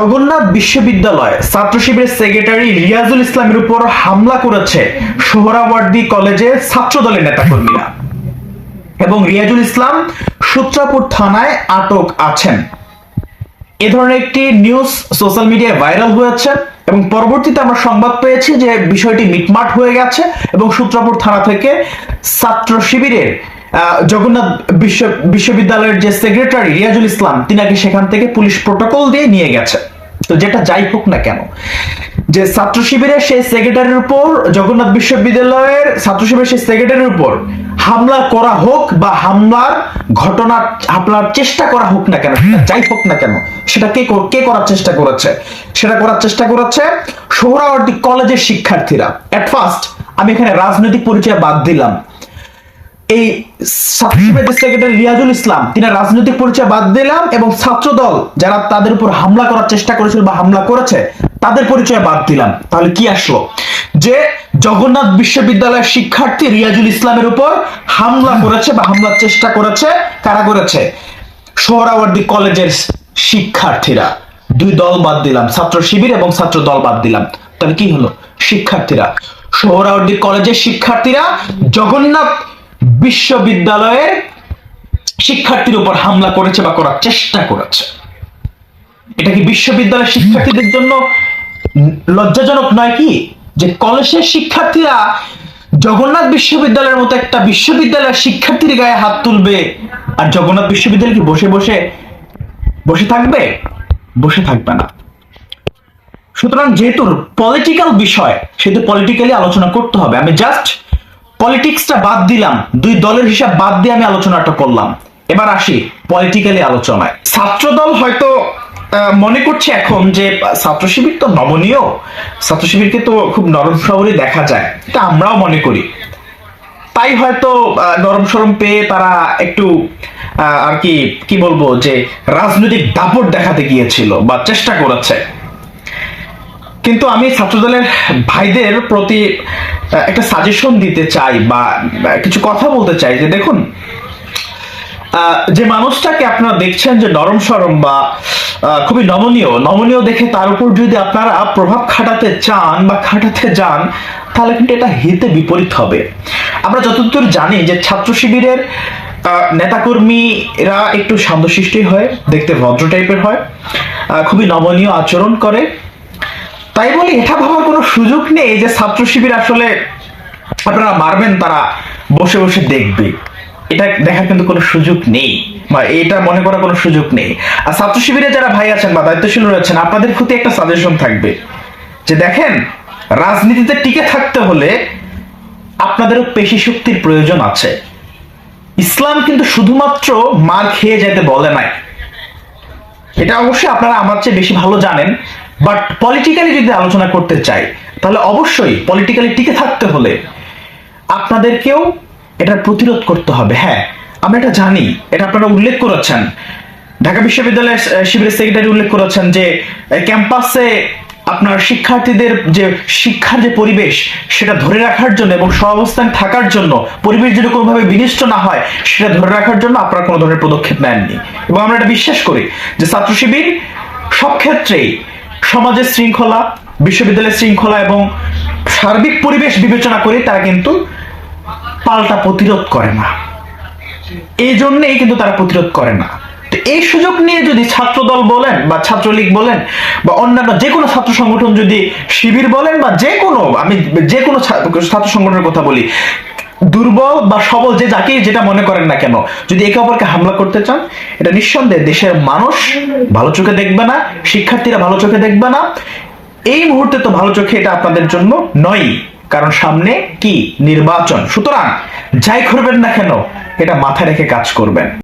জগন্নাথ বিশ্ববিদ্যালয় ছাত্র শিবিরের সেক্রেটারি রিয়াজুল ইসলামের উপর হামলা করেছে সোহরাওয়ার্দী কলেজে ছাত্র দলের নেতাকর্মীরা। এবং রিয়াজুল ইসলাম সূত্রাপুর থানায় আটক আছেন। এ ধরনের একটি নিউজ সোশ্যাল মিডিয়ায় ভাইরাল হয়েছে এবং পরবর্তীতে আমরা সংবাদ পেয়েছি যে বিষয়টি মিটমাট হয়ে গেছে এবং সূত্রাপুর থানা থেকে ছাত্র শিবিরের জগন্নাথ বিশ্ব বিশ্ববিদ্যালয়ের যে সেক্রেটারি রিয়াজুল ইসলাম তিনাকে সেখান থেকে পুলিশ প্রোটোকল দিয়ে নিয়ে গেছে। তো যেটা যাই হোক না কেন, যে ছাত্র শিবিরের সেই সেক্রেটারির উপর, জগন্নাথ বিশ্ববিদ্যালয়ের ছাত্র শিবিরের সেই সেক্রেটারির উপর হামলা করা হোক বা হামলার ঘটনা হামলার চেষ্টা করা হোক না কেন যাই হোক না কেন, সেটা কে কে করার চেষ্টা করেছে? সেটা করার চেষ্টা করেছে সোহরাওয়ার্দী কলেজের শিক্ষার্থীরা। এট ফার্স্ট আমি এখানে রাজনৈতিক পরিচয় বাদ দিলাম। এই রিয়াজুল ইসলাম তিনি রাজনৈতিক পরিচয় বাদ দিলাম এবং ছাত্র দল যারা তাদের উপর হামলা করার চেষ্টা করেছিল বা হামলা করেছে, তাদের পরিচয় বাদ দিলাম। তাহলে কি আসলো? যে জগন্নাথ বিশ্ববিদ্যালয়ের শিক্ষার্থী রিয়াজুল ইসলামের উপর হামলা করেছে বা হামলার চেষ্টা করেছে, কারা করেছে? সোহরাওয়ার্দী কলেজের শিক্ষার্থীরা। দুই দল বাদ দিলাম, ছাত্র শিবির এবং ছাত্র দল বাদ দিলাম। তাহলে কি হলো? শিক্ষার্থীরা। সোহরাওয়ার্দী কলেজের শিক্ষার্থীরা জগন্নাথ বিশ্ববিদ্যালয়ের শিক্ষার্থীর উপর হামলা করেছে বা করার চেষ্টা করেছে। এটা কি বিশ্ববিদ্যালয়ের শিক্ষার্থীদের জন্য লজ্জাজনক নয় কি? যে কলেজের শিক্ষার্থীরা জগন্নাথ বিশ্ববিদ্যালয়ের মতো একটা বিশ্ববিদ্যালয়ের শিক্ষার্থীর গায়ে হাত তুলবে আর জগন্নাথ বিশ্ববিদ্যালয় কি বসে বসে বসে থাকবে? বসে থাকবে না। সুতরাং যেহেতু পলিটিক্যাল বিষয়, সেহেতু পলিটিক্যালি আলোচনা করতে হবে। আমি জাস্ট পলিটিক্সটা বাদ দিলাম। দুই দলের হিসাব বাদ দিয়ে আমি আলোচনাটা করলাম। এবার আসি পলিটিক্যালি আলোচনায়। ছাত্রদল হয়তো মনে করছে এখন যে, ছাত্র শিবির তো নমনীয়। ছাত্র শিবিরকে তো খুব নরম সবরই দেখা যায়। এটা আমরাও মনে করি। তাই হয়তো নরম সরম পেয়ে তারা একটু আর কি কি বলব যে, রাজনৈতিক দাপট দেখাতে গিয়েছিল বা চেষ্টা করেছে। কিন্তু আমি ছাত্রদলের ভাইদের প্রতি একটা সাজেশন দিতে চাই বা কিছু কথা বলতে চাই যে দেখুন যে মানুষটাকে আপনারা দেখছেন যে নরম সরম বা খুবই নমনীয় নমনীয় দেখে তার উপর যদি আপনারা প্রভাব খাটাতে চান বা খাটাতে যান, তাহলে কিন্তু এটা হিতে বিপরীত হবে। আমরা যতদূর জানি যে ছাত্র শিবিরের নেতাকর্মীরা একটু শান্তশিষ্টই হয়, দেখতে ভদ্র টাইপের হয় খুবই নমনীয় আচরণ করে তাই বলে এটা ভাবার কোনো সুযোগ নেই যে ছাত্র শিবির আসলে আপনারা মারবেন, তারা বসে বসে দেখবে। এটা দেখার কিন্তু কোনো সুযোগ নেই বা এটা মনে করার কোনো সুযোগ নেই। আর ছাত্র শিবিরে যারা ভাই আছেন বা দায়িত্বশীল রয়েছেন আপনাদের প্রতি একটা সাজেশন থাকবে যে দেখেন, রাজনীতিতে টিকে থাকতে হলে আপনাদেরও পেশি শক্তির প্রয়োজন আছে। ইসলাম কিন্তু শুধুমাত্র মার খেয়ে যেতে বলে নাই। এটা অবশ্যই আপনারা আমার চেয়ে বেশি ভালো জানেন। বাট পলিটিক্যালি যদি আলোচনা করতে চাই, তাহলে অবশ্যই পলিটিক্যালি টিকে থাকতে হলে আপনাদেরকেও এটা প্রতিরোধ করতে হবে। হ্যাঁ আমরা এটা জানি, এটা আপনারা উল্লেখ করেছেন। ঢাকা বিশ্ববিদ্যালয়ের শিবিরের সেক্রেটারি উল্লেখ করেছেন যে ক্যাম্পাসে আপনার শিক্ষার্থীদের যে শিক্ষার যে পরিবেশ, সেটা ধরে রাখার জন্য এবং সহাবস্থান থাকার জন্য, পরিবেশ যেন কোনোভাবে বিনিষ্ট না হয়, সেটা ধরে রাখার জন্য আপনারা কোনো ধরনের পদক্ষেপ নেননি। এবং আমরা এটা বিশ্বাস করি যে ছাত্র শিবির সব ক্ষেত্রেই সমাজের শৃঙ্খলা, বিশ্ববিদ্যালয়ের শৃঙ্খলা এবং সার্বিক পরিবেশ বিবেচনা করে তারা কিন্তু পাল্টা প্রতিরোধ করে না। এই জন্যই কিন্তু তারা প্রতিরোধ করে না। তো এই সুযোগ নিয়ে যদি ছাত্র দল বলেন বা ছাত্রলীগ বলেন বা অন্যান্য যে কোনো ছাত্র সংগঠন যদি শিবির বলেন বা যে কোনো আমি যে কোনো ছাত্র সংগঠনের কথা বলি দুর্বল বা সবল যে যাকেই যেটা মনে করেন না কেন। যদি একে অপরকে হামলা করতে চান, এটা নিঃসন্দেহে দেশের মানুষ ভালো চোখে দেখবে না, শিক্ষার্থীরা ভালো চোখে দেখবে না। এই মুহূর্তে তো ভালো চোখে এটা আপনাদের জন্য নয় কারণ সামনে কি? নির্বাচন। সুতরাং যাই করবেন না কেন, এটা মাথায় রেখে কাজ করবেন।